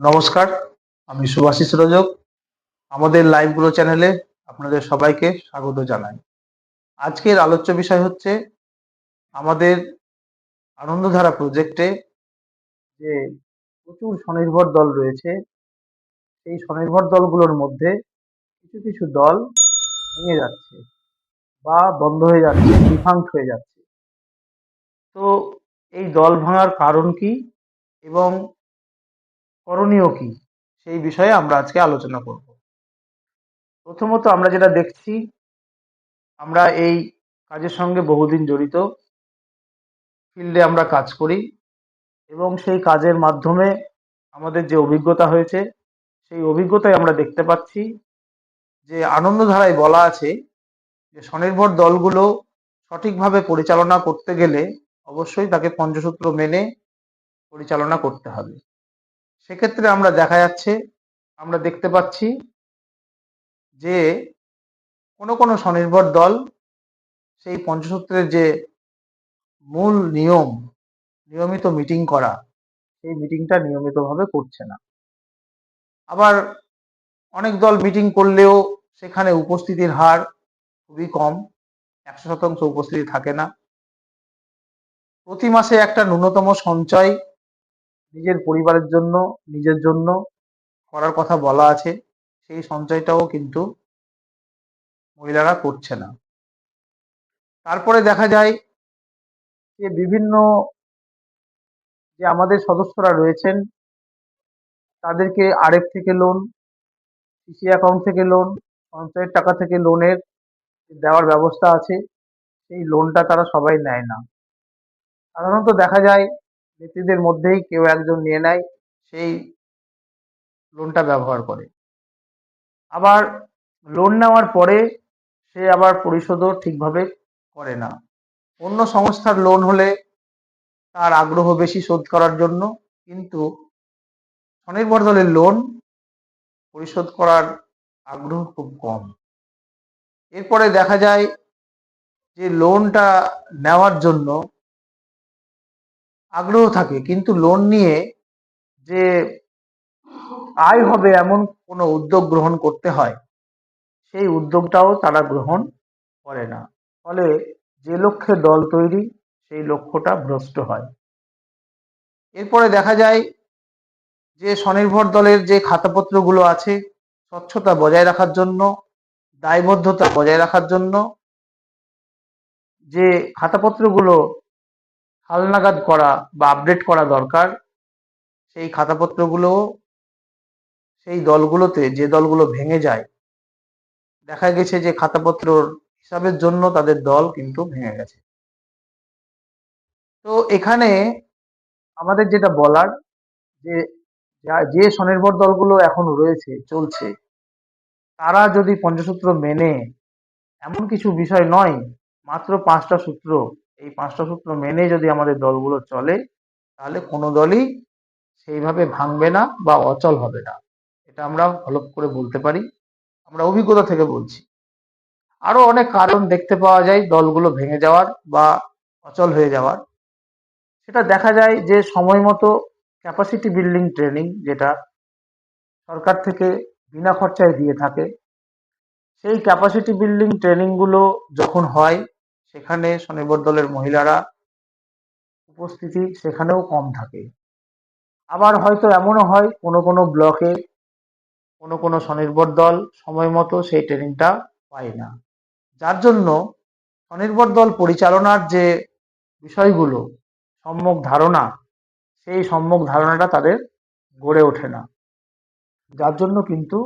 নমস্কার, আমি সুভাষিস রজক। আমাদের লাইভগুলো চ্যানেলে আপনাদের সবাইকে স্বাগত জানাই। আজকের আলোচ্য বিষয় হচ্ছে আমাদের আনন্দধারা প্রজেক্টে যে প্রচুর স্বনির্ভর দল রয়েছে, সেই স্বনির্ভর দলগুলোর মধ্যে কিছু কিছু দল ভেঙে যাচ্ছে বা বন্ধ হয়ে যাচ্ছে ডিফাঙ্ক্ট হয়ে যাচ্ছে। তো এই দল ভাঙার কারণ কি এবং করণীয় কি? সেই বিষয়ে আমরা আজকে আলোচনা করব। প্রথমত আমরা যেটা দেখছি, আমরা এই কাজের সঙ্গে বহুদিন জড়িত। ফিল্ডে আমরা কাজ করি এবং সেই কাজের মাধ্যমে আমাদের যে অভিজ্ঞতা হয়েছে, সেই অভিজ্ঞতায় আমরা দেখতে পাচ্ছি যে আনন্দধারায় বলা আছে যে স্বনির্ভর দলগুলো সঠিকভাবে পরিচালনা করতে গেলে অবশ্যই তাকে পঞ্চসূত্র মেনে পরিচালনা করতে হবে। সেক্ষেত্রে আমরা দেখা যাচ্ছে, আমরা দেখতে পাচ্ছি যে কোনো কোনো স্বনির্ভর দল সেই পঞ্চসূত্রের যে মূল নিয়ম, নিয়মিত মিটিং করা, সেই মিটিংটা নিয়মিতভাবে করছে না। আবার অনেক দল মিটিং করলেও সেখানে উপস্থিতির হার খুবই কম, একশো শতাংশ উপস্থিতি থাকে না। প্রতি মাসে একটা ন্যূনতম সঞ্চয় নিজের পরিবারের জন্য, নিজের জন্য করার কথা বলা আছে, সেই সঞ্চয়টাও কিন্তু মহিলারা করছে না। তারপরে দেখা যায় যে বিভিন্ন যে আমাদের সদস্যরা রয়েছেন, তাদেরকে আরেক থেকে লোন সিসি অ্যাকাউন্ট থেকে লোন সঞ্চয়ের টাকা থেকে লোনের দেওয়ার ব্যবস্থা আছে, সেই লোনটা তারা সবাই নেয় না। সাধারণত দেখা যায় ব্যক্তিদের মধ্যেই কেউ একজন নিয়ে নেয়, সেই লোনটা ব্যবহার করে। আবার লোন নেওয়ার পরে সে আবার পরিশোধও ঠিকভাবে করে না। অন্য সংস্থার লোন হলে তার আগ্রহ বেশি শোধ করার জন্য, কিন্তু স্বনির্ভর দলের লোন পরিশোধ করার আগ্রহ খুব কম। এরপরে দেখা যায় যে লোনটা নেওয়ার জন্য আগ্রহ থাকে, কিন্তু লোন নিয়ে যে আয় হবে এমন কোনো উদ্যোগ গ্রহণ করতে হয়, সেই উদ্যোগটাও তারা গ্রহণ করে না। ফলে যে লক্ষ্যে দল তৈরি, সেই লক্ষ্যটা ভ্রষ্ট হয়। এরপরে দেখা যায় যে স্বনির্ভর দলের যে খাতাপত্রগুলো আছে, স্বচ্ছতা বজায় রাখার জন্য, দায়বদ্ধতা বজায় রাখার জন্য, যে খাতাপত্রগুলো হালনাগাদ করা বা আপডেট করা দরকার। সেই খাতাপত্রগুলো, সেই দলগুলোতে যে দলগুলো ভেঙে যায়, দেখা গেছে যে খাতাপত্রর হিসাবের জন্য তাদের দল কিন্তু ভেঙে গেছে। তো এখানে আমাদের যেটা বলার, যে যা- যে স্বনির্ভর দলগুলো এখন রয়েছে, চলছে, তারা যদি পঞ্চসূত্র মেনে, এমন কিছু বিষয় নয়, মাত্র পাঁচটা সূত্র এই পাঁচটা সূত্র মেনে যদি আমাদের দলগুলো চলে, তাহলে কোনো দলই সেইভাবে ভাঙবে না বা অচল হবে না। এটা আমরা হলপ করে বলতে পারি। আমরা অভিজ্ঞতা থেকে বলছি। আরও অনেক কারণ দেখতে পাওয়া যায় দলগুলো ভেঙে যাওয়ার বা অচল হয়ে যাওয়ার। সেটা দেখা যায় যে সময় মতো ক্যাপাসিটি বিল্ডিং ট্রেনিং যেটা সরকার থেকে বিনা খরচায় দিয়ে থাকে, সেই ক্যাপাসিটি বিল্ডিং ট্রেনিংগুলো যখন হয় সেখানে স্বনির্ভর দলের মহিলারা উপস্থিতি সেখানেও কম থাকে। আবার হয়তো এমনও হয়, কোনো কোনো ব্লকে কোনো কোনো স্বনির্ভর দল সময় মতো সেই ট্রেনিংটা পায় না। যার জন্য স্বনির্ভর দল পরিচালনার যে বিষয়গুলো, সম্যক ধারণা, সেই সম্যক ধারণাটা তাদের গড়ে ওঠে না। যার জন্য কিন্তু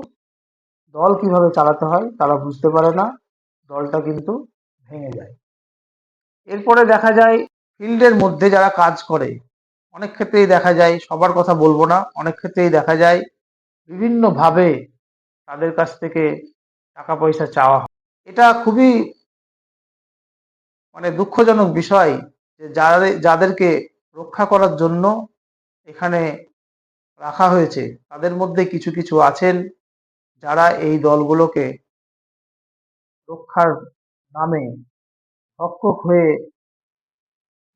দল কীভাবে চালাতে হয় তারা বুঝতে পারে না, দলটা কিন্তু ভেঙে যায়। এরপরে দেখা যায় ফিল্ডের মধ্যে যারা কাজ করে, অনেক ক্ষেত্রেই দেখা যায়, সবার কথা বলব না, অনেক ক্ষেত্রেই দেখা যায় বিভিন্নভাবে তাদের কাছ থেকে টাকা পয়সা চাওয়া হয়। এটা খুবই মানে দুঃখজনক বিষয় যে যাদের যাদেরকে রক্ষা করার জন্য এখানে রাখা হয়েছে, তাদের মধ্যে কিছু কিছু আছেন যারা এই দলগুলোকে রক্ষার নামে রক্ষক হয়ে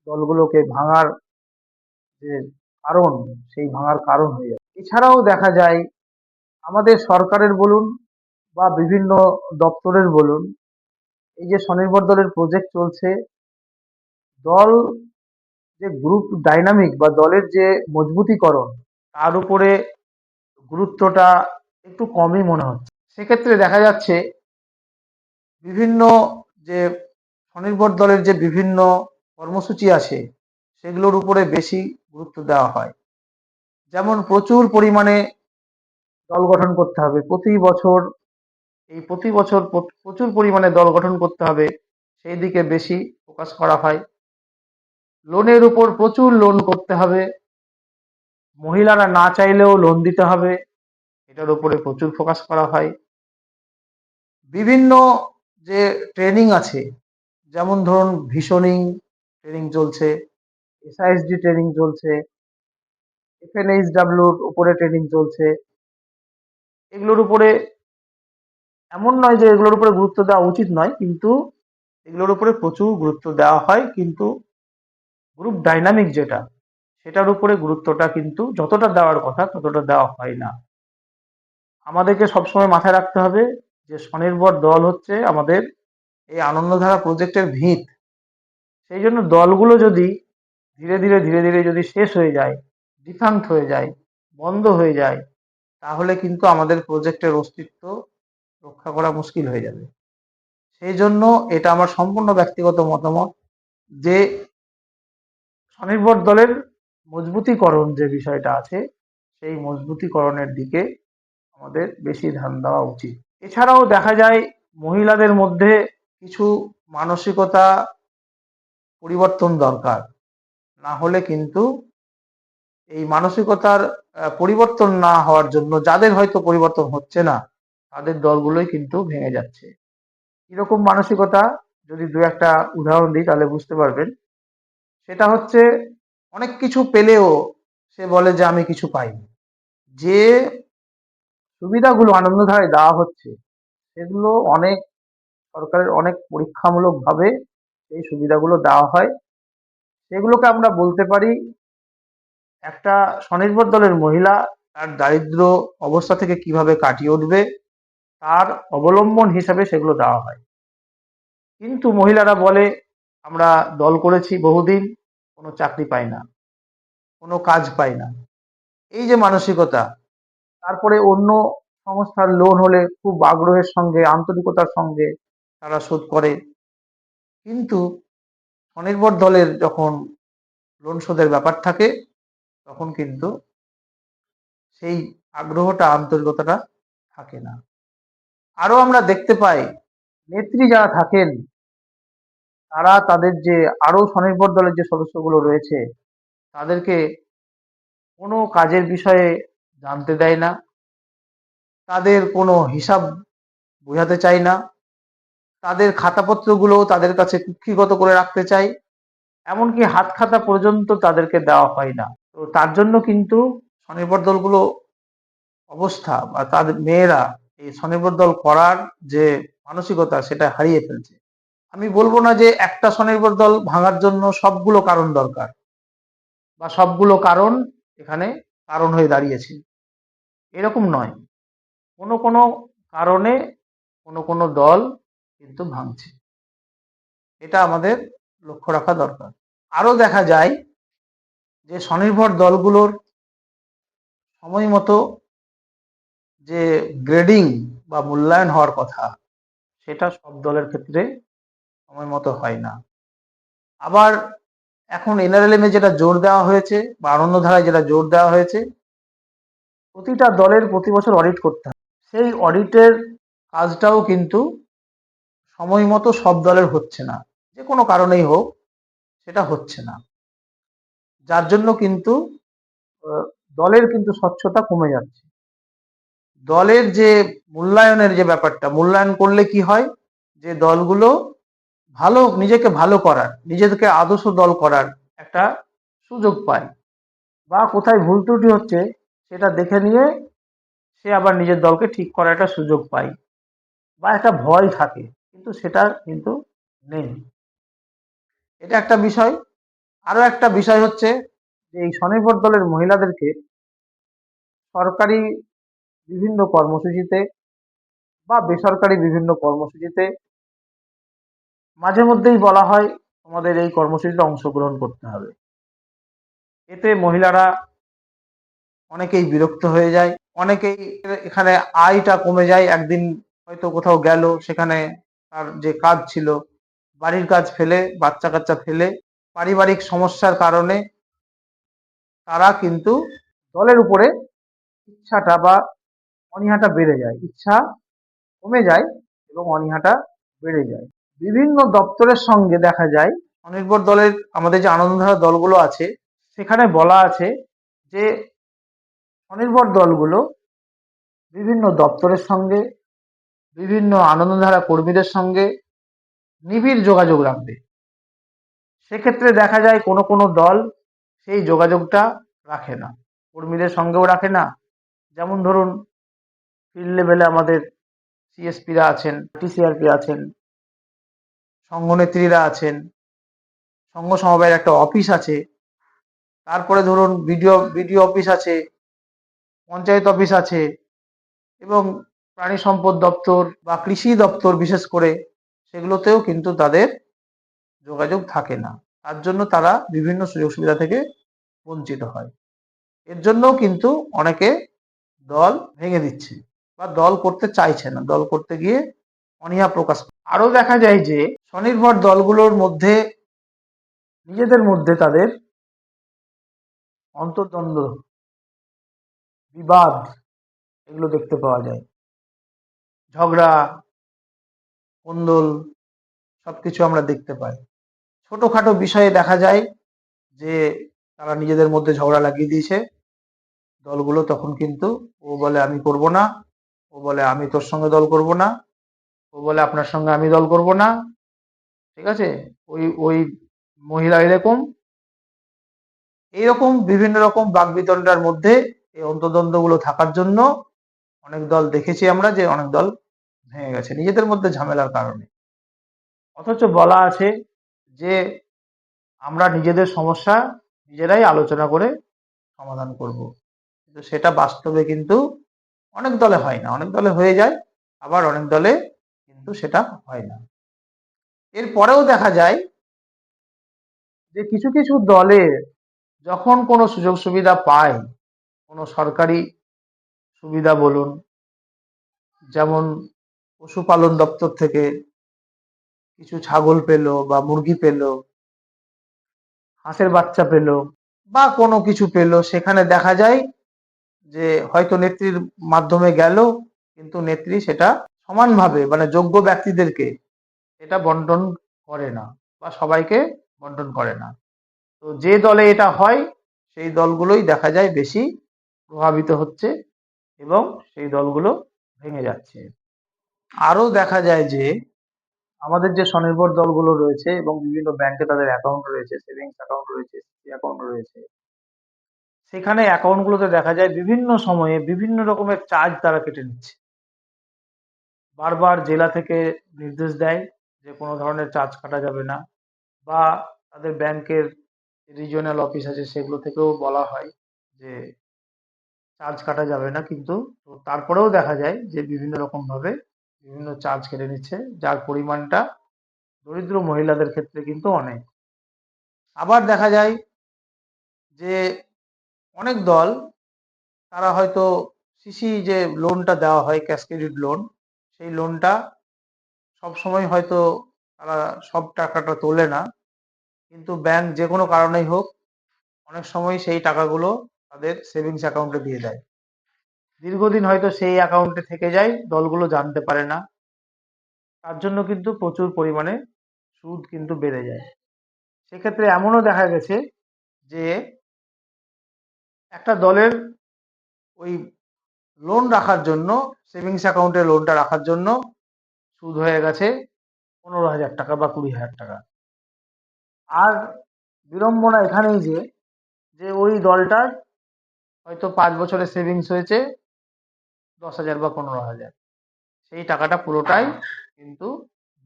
দলগুলোকে ভাঙার যে কারণ, সেই ভাঙার কারণ হয়ে যায়। এছাড়াও দেখা যায়, আমাদের সরকারের বলুন বা বিভিন্ন দপ্তরের বলুন, এই যে স্বনির্ভর দলের প্রজেক্ট চলছে, দল যে গ্রুপ ডাইনামিক বা দলের যে মজবুতিকরণ, তার উপরে গুরুত্বটা একটু কমই মনে হচ্ছে। সেক্ষেত্রে দেখা যাচ্ছে, বিভিন্ন যে স্বনির্ভর দলের যে বিভিন্ন কর্মসূচি আছে, সেগুলোর উপরে বেশি গুরুত্ব দেওয়া হয়। যেমন প্রচুর পরিমাণে দল গঠন করতে হবে। প্রতি বছর, এই প্রতি বছর প্রচুর পরিমাণে দল গঠন করতে হবে, সেই দিকে বেশি ফোকাস করা হয়। লোনের উপর প্রচুর লোন করতে হবে। মহিলারা না চাইলেও লোন দিতে হবে, এটার উপরে প্রচুর ফোকাস করা হয়। বিভিন্ন যে ট্রেনিং আছে যেমন ধরুন ভিশনিং ট্রেনিং চলছে এসআইএসডি ট্রেনিং চলছে এফএনএইচডাব্লিউর উপরে ট্রেনিং চলছে, এগুলোর উপরে এমন নয় যে এগুলোর উপরে গুরুত্ব দেওয়া উচিত নয়, কিন্তু এগুলোর উপরে প্রচুর গুরুত্ব দেওয়া হয়, কিন্তু গ্রুপ ডাইনামিক যেটা, সেটার উপরে গুরুত্বটা কিন্তু যতটা দেওয়ার কথা ততটা দেওয়া হয় না। আমাদেরকে সবসময় মাথায় রাখতে হবে যে স্বনির্ভর দল হচ্ছে আমাদের এই আনন্দধারা প্রজেক্টের ভিত। সেই জন্য দলগুলো যদি ধীরে ধীরে ধীরে ধীরে যদি শেষ হয়ে যায়, ডিফাঙ্ক হয়ে যায়, বন্ধ হয়ে যায়, তাহলে কিন্তু আমাদের প্রজেক্টের অস্তিত্ব রক্ষা করা মুশকিল হয়ে যাবে। সেই জন্য এটা আমার সম্পূর্ণ ব্যক্তিগত মতামত যে স্বনির্ভর দলের মজবুতিকরণ যে বিষয়টা আছে, সেই মজবুতিকরণের দিকে আমাদের বেশি ধ্যান দেওয়া উচিত। এছাড়াও দেখা যায় মহিলাদের মধ্যে কিছু মানসিকতা পরিবর্তন দরকার। না হলে কিন্তু এই মানসিকতার পরিবর্তন না হওয়ার জন্য যাদের হয়তো পরিবর্তন হচ্ছে না, তাদের দলগুলোই কিন্তু ভেঙে যাচ্ছে। এরকম মানসিকতা যদি দু একটা উদাহরণ দিই, তাহলে বুঝতে পারবেন। সেটা হচ্ছে অনেক কিছু পেলেও সে বলে যে, আমি কিছু পাইনি। যে সুবিধাগুলো আনন্দধারায় দেওয়া হচ্ছে, সেগুলো অনেক সরকারের অনেক পরীক্ষামূলকভাবে এই সুবিধাগুলো দেওয়া হয়। সেগুলোকে আমরা বলতে পারি, একটা স্বনির্ভর দলের মহিলা তার দারিদ্র অবস্থা থেকে কীভাবে কাটিয়ে উঠবে, তার অবলম্বন হিসাবে সেগুলো দেওয়া হয়। কিন্তু মহিলারা বলে, আমরা দল করেছি বহুদিন, কোনো চাকরি পাই না, কোনো কাজ পাই না। এই যে মানসিকতা, তারপরে অন্য সংস্থার লোন হলে খুব আগ্রহের সঙ্গে, আন্তরিকতার সঙ্গে তারা শোধ করে। কিন্তু স্বনির্ভর দলের যখন লোন শোধের ব্যাপার থাকে, তখন কিন্তু সেই আগ্রহটা, আন্তরিকতাটা থাকে না। আরও আমরা দেখতে পাই, নেত্রী যারা থাকেন, তারা তাদের যে আরও স্বনির্ভর দলের যে সদস্যগুলো রয়েছে, তাদেরকে কোনো কাজের বিষয়ে জানতে দেয় না, তাদের কোনো হিসাব বোঝাতে চায় না তাদের খাতাপত্রগুলো তাদের কাছে কুক্ষিগত করে রাখতে চাই। এমনকি হাত খাতা পর্যন্ত তাদেরকে দেওয়া হয় না। তো তার জন্য কিন্তু স্বনির্ভর দলগুলো অবস্থা বা তাদের মেয়েরা এই স্বনির্ভর দল করার যে মানসিকতা, সেটা হারিয়ে ফেলছে। আমি বলব না যে একটা স্বনির্ভর দল ভাঙার জন্য সবগুলো কারণ দরকার বা সবগুলো কারণ এখানে কারণ হয়ে দাঁড়িয়েছে। এরকম নয়। কোনো কোনো কারণে কোনো কোনো দল কিন্তু ভাঙছে। এটা আমাদের লক্ষ্য রাখা দরকার। আরও দেখা যায় যে স্বনির্ভর দলগুলোর সময় মতো যে গ্রেডিং বা মূল্যায়ন হওয়ার কথা, সেটা সব দলের ক্ষেত্রে সময় মতো হয় না। আবার এখন এনআরএলএম এ যেটা জোর দেওয়া হয়েছে বা আনন্দধারায় যেটা জোর দেওয়া হয়েছে, প্রতিটা দলের প্রতি বছর অডিট করতে হয়। সেই অডিটের কাজটাও কিন্তু সময় মতো সব দলের হচ্ছে না। যে কোনো কারণেই হোক, সেটা হচ্ছে না। যার জন্য কিন্তু দলের কিন্তু স্বচ্ছতা কমে যাচ্ছে। দলের যে মূল্যায়নের যে ব্যাপারটা, মূল্যায়ন করলে কি হয়? যে দলগুলো ভালো, নিজেকে ভালো করার নিজেদেরকে আদর্শ দল করার একটা সুযোগ পায়। বা কোথায় ভুল ত্রুটি হচ্ছে, সেটা দেখে নিয়ে সে আবার নিজের দলকে ঠিক করার একটা সুযোগ পায়। বা একটা ভয় থাকে। কিন্তু সেটা কিন্তু নেই। এটা একটা বিষয়। আরও একটা বিষয় হচ্ছে যে এই স্বনির্ভর দলের মহিলাদেরকে সরকারি বিভিন্ন কর্মসূচিতে বা বেসরকারি বিভিন্ন কর্মসূচিতে মাঝে মধ্যেই বলা হয় তোমাদের এই কর্মসূচিতে অংশগ্রহণ করতে হবে। এতে মহিলারা অনেকেই বিরক্ত হয়ে যায়, অনেকেই এখানে আয়টা কমে যায়, একদিন হয়তো কোথাও গেল, সেখানে তার যে কাজ ছিল, বাড়ির কাজ ফেলে, বাচ্চা কাচ্চা ফেলে, পারিবারিক সমস্যার কারণে তারা কিন্তু দলের উপরে ইচ্ছাটা বা অনীহাটা বেড়ে যায়। ইচ্ছা কমে যায় এবং অনীহাটা বেড়ে যায়। বিভিন্ন দপ্তরের সঙ্গে দেখা যায় অনির্ভর দলের আমাদের যে আনন্দধারা দলগুলো আছে, সেখানে বলা আছে যে অনির্ভর দলগুলো বিভিন্ন দপ্তরের সঙ্গে বিভিন্ন আনন্দধারা কর্মীদের সঙ্গে নিবিড় যোগাযোগ রাখবে। সেক্ষেত্রে দেখা যায় কোনো কোনো দল সেই যোগাযোগটা রাখে না। কর্মীদের সঙ্গেও রাখে না। যেমন ধরুন ফিল্ড লেভেলে আমাদের সিএসপিরা আছেন টিসিআরপি আছেন, সংঘনেত্রীরা আছেন, সংঘ সমবায়ের একটা অফিস আছে। তারপরে ধরুন, বিডিও বিডিও অফিস আছে, পঞ্চায়েত অফিস আছে এবং প্রাণী সম্পদ দপ্তর বা কৃষি দপ্তর বিশেষ করে, সেগুলোতেও কিন্তু তাদের যোগাযোগ থাকে না। তার জন্য তারা বিভিন্ন সুযোগ সুবিধা থেকে বঞ্চিত হয়। এর জন্যও কিন্তু অনেকে দল ভেঙে দিচ্ছে বা দল করতে চাইছে না। দল করতে গিয়ে অনীহা প্রকাশ আরও দেখা যায় যে, স্বনির্ভর দলগুলোর মধ্যে, নিজেদের মধ্যে তাদের অন্তর্দ্বন্দ্ব, বিবাদ, এগুলো দেখতে পাওয়া যায়। ঝগড়া, কোন্দল, সবকিছু আমরা দেখতে পাই। ছোটখাটো বিষয়ে দেখা যায় যে তারা নিজেদের মধ্যে ঝগড়া লাগিয়ে দিয়েছে। দলগুলো তখন কিন্তু, ও বলে আমি করব না, ও বলে আমি তোর সঙ্গে দল করব না, ও বলে আপনার সঙ্গে আমি দল করব না। ঠিক আছে? ওই ওই মহিলা এরকম। এইরকম বিভিন্ন রকম বাগবিতণ্ডার মধ্যে এই অন্তদ্বন্দ্বগুলো থাকার জন্য অনেক দল দেখেছি আমরা যে অনেক দল ভেঙে গেছে। নিজেদের মধ্যে ঝামেলার কারণে। অথচ বলা আছে যে, আমরা নিজেদের সমস্যা নিজেরাই আলোচনা করে সমাধান করব। কিন্তু সেটা বাস্তবে কিন্তু অনেক দলে হয় না। অনেক দলে হয়ে যায়, আবার অনেক দলে কিন্তু সেটা হয় না। এরপরেও দেখা যায় যে, কিছু কিছু দলে যখন কোনো সুযোগ সুবিধা পায়, কোনো সরকারি সুবিধা বলুন, যেমন পশুপালন দপ্তর থেকে কিছু ছাগল পেল বা মুরগি পেল, হাঁসের বাচ্চা পেল বা কোনো কিছু পেল, সেখানে দেখা যায় যে হয়তো নেত্রীর মাধ্যমে গেল, কিন্তু নেত্রী সেটা সমানভাবে মানে যোগ্য ব্যক্তিদেরকে এটা বন্টন করে না বা সবাইকে বন্টন করে না। তো যে দলে এটা হয়, সেই দলগুলোই দেখা যায় বেশি প্রভাবিত হচ্ছে এবং সেই দলগুলো ভেঙে যাচ্ছে। আরও দেখা যায় যে, আমাদের যে স্বনির্ভর দলগুলো রয়েছে এবং বিভিন্ন ব্যাংকে তাদের অ্যাকাউন্ট রয়েছে সেভিংস অ্যাকাউন্ট রয়েছে অ্যাকাউন্ট রয়েছে, সেখানে অ্যাকাউন্টগুলোতে দেখা যায় বিভিন্ন সময়ে বিভিন্ন রকমের চার্জ তারা কেটে নিচ্ছে। বারবার জেলা থেকে নির্দেশ দেয় যে কোনো ধরনের চার্জ কাটা যাবে না বা তাদের ব্যাংকের রিজিওনাল অফিস আছে সেগুলো থেকেও বলা হয় যে চার্জ কাটা যাবে না কিন্তু তারপরেও দেখা যায় যে বিভিন্ন রকমভাবে বিভিন্ন চার্জ কেটে নিচ্ছে, যার পরিমাণটা দরিদ্র মহিলাদের ক্ষেত্রে কিন্তু অনেক। আবার দেখা যায় যে অনেক দল, তারা হয়তো সিসি যে লোনটা দেওয়া হয় ক্যাশ ক্রেডিট লোন সেই লোনটা সবসময় হয়তো তারা সব টাকাটা তোলে না। কিন্তু ব্যাংক যে কোনো কারণেই হোক, অনেক সময় সেই টাকাগুলো তাদের সেভিংস অ্যাকাউন্টে দিয়ে দেয়। দীর্ঘদিন হয়তো সেই অ্যাকাউন্টে থেকে যায়, দলগুলো জানতে পারে না। তার জন্য কিন্তু প্রচুর পরিমাণে সুদ কিন্তু বেড়ে যায়। সেক্ষেত্রে এমনও দেখা গেছে যে একটা দলের ওই লোন রাখার জন্য সেভিংস অ্যাকাউন্টে লোনটা রাখার জন্য সুদ হয়ে গেছে পনেরো হাজার টাকা বা কুড়ি হাজার টাকা। আর বিড়ম্বনা এখানেই যে যে ওই দলটার হয়তো পাঁচ বছরের সেভিংস হয়েছে দশ হাজার বা পনেরো হাজার। সেই টাকাটা পুরোটাই কিন্তু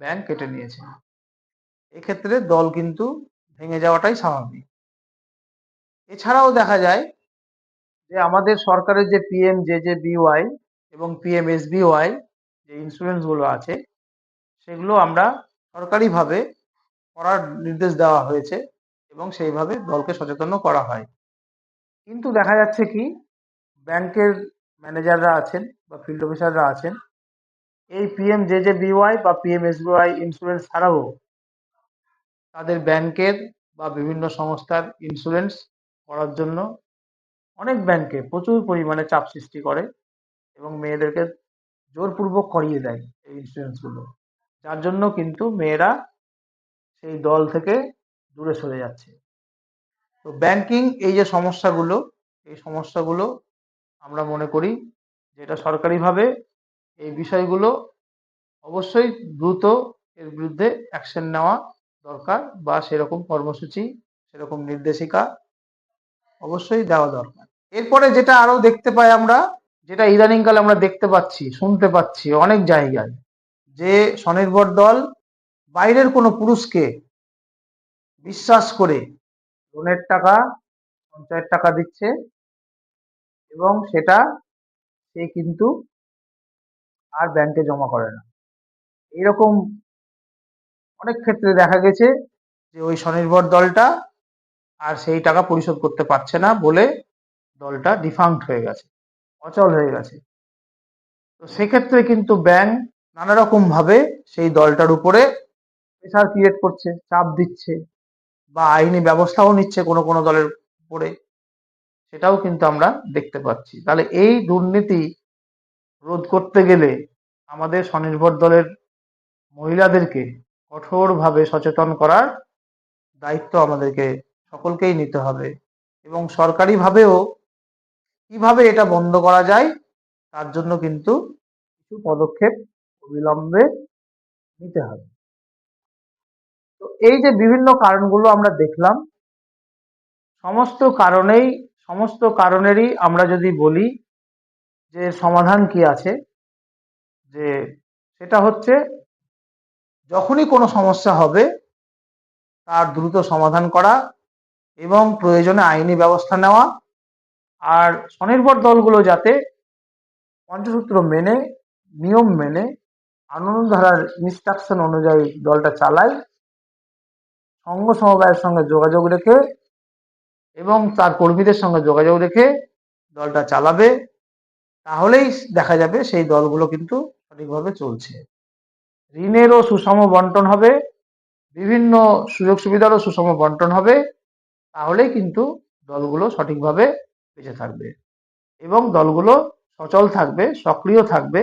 ব্যাংক কেটে নিয়েছে। এক্ষেত্রে দল কিন্তু ভেঙে যাওয়াটাই স্বাভাবিক। এছাড়াও দেখা যায় যে আমাদের সরকারের যে PM J J B Y এবং পিএম এস বিওয়াই যে ইন্স্যুরেন্সগুলো আছে, সেগুলো আমরা সরকারিভাবে করার নির্দেশ দেওয়া হয়েছে এবং সেইভাবে দলকে সচেতনও করা হয়। কিন্তু দেখা যাচ্ছে কি ব্যাংকের ম্যানেজাররা আছেন বা ফিল্ড অফিসাররা আছেন, এই PM J J B Y বা PM S B Y insurance ছাড়াও তাদের ব্যাংকের বা বিভিন্ন সংস্থার ইন্স্যুরেন্স করার জন্য অনেক ব্যাংকে প্রচুর পরিমাণে চাপ সৃষ্টি করে এবং মেয়েদেরকে জোরপূর্বক করিয়ে দেয় এই ইন্স্যুরেন্সগুলো যার জন্য কিন্তু মেয়েরা সেই দল থেকে দূরে সরে যাচ্ছে। তো ব্যাংকিং এই যে সমস্যাগুলো, এই সমস্যাগুলো আমরা মনে করি যে এটা সরকারিভাবে এই বিষয়গুলো অবশ্যই দ্রুত এর বিরুদ্ধে অ্যাকশন নেওয়া দরকার বা সেরকম কর্মসূচি, সেরকম নির্দেশিকা অবশ্যই দেওয়া দরকার। এরপরে যেটা আরও দেখতে পাই আমরা, যেটা ইদানিংকালে আমরা দেখতে পাচ্ছি, শুনতে পাচ্ছি অনেক জায়গায় যে স্বনির্ভর দল বাইরের কোনো পুরুষকে বিশ্বাস করে লোনের টাকা, পঞ্চায়েত টাকা দিচ্ছে এবং সেটা সে কিন্তু আর ব্যাংকে জমা করে না। এইরকম অনেক ক্ষেত্রে দেখা গেছে যে ওই স্বনির্ভর দলটা আর সেই টাকা পরিশোধ করতে পারছে না বলে দলটা ডিফাঙ্ক্ট হয়ে গেছে, অচল হয়ে গেছে। তো সেক্ষেত্রে কিন্তু ব্যাংক নানা রকম ভাবে সেই দলটার উপরে প্রেশার ক্রিয়েট করছে, চাপ দিচ্ছে বা আইনি ব্যবস্থাও নিচ্ছে কোনো কোনো দলের উপরে। সেটাও কিন্তু আমরা দেখতে পাচ্ছি। তাহলে এই দুর্নীতি রোধ করতে গেলে আমাদের স্বনির্ভর দলের মহিলাদেরকে কঠোরভাবে সচেতন করার দায়িত্ব আমাদেরকে সকলকেই নিতে হবে এবং সরকারিভাবেও কীভাবে এটা বন্ধ করা যায় তার জন্য কিন্তু কিছু পদক্ষেপ অবিলম্বে নিতে হবে। তো এই যে বিভিন্ন কারণগুলো আমরা দেখলাম, সমস্ত কারণেই সমস্ত কারণেরই আমরা যদি বলি যে সমাধান কি আছে, যে সেটা হচ্ছে যখনই কোনো সমস্যা হবে তার দ্রুত সমাধান করা এবং প্রয়োজনে আইনি ব্যবস্থা নেওয়া আর স্বনির্ভর দলগুলো যাতে পঞ্চসূত্র মেনে, নিয়ম মেনে আনন্দ ধারার ইনস্ট্রাকশন অনুযায়ী দলটা চালায় সংঘ সমবায়ের সঙ্গে যোগাযোগ রেখে এবং তার কর্মীদের সঙ্গে যোগাযোগ রেখে দলটা চালাবে, তাহলেই দেখা যাবে সেই দলগুলো কিন্তু সঠিকভাবে চলছে। ঋণেরও সুষম বন্টন হবে, বিভিন্ন সুযোগ সুবিধারও সুষম বন্টন হবে, তাহলেই কিন্তু দলগুলো সঠিকভাবে বেঁচে থাকবে এবং দলগুলো সচল থাকবে, সক্রিয় থাকবে,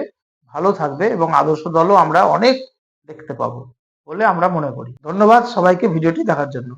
ভালো থাকবে এবং আদর্শ দলও আমরা অনেক দেখতে পাবো বলে আমরা মনে করি। ধন্যবাদ সবাইকে ভিডিওটি দেখার জন্য।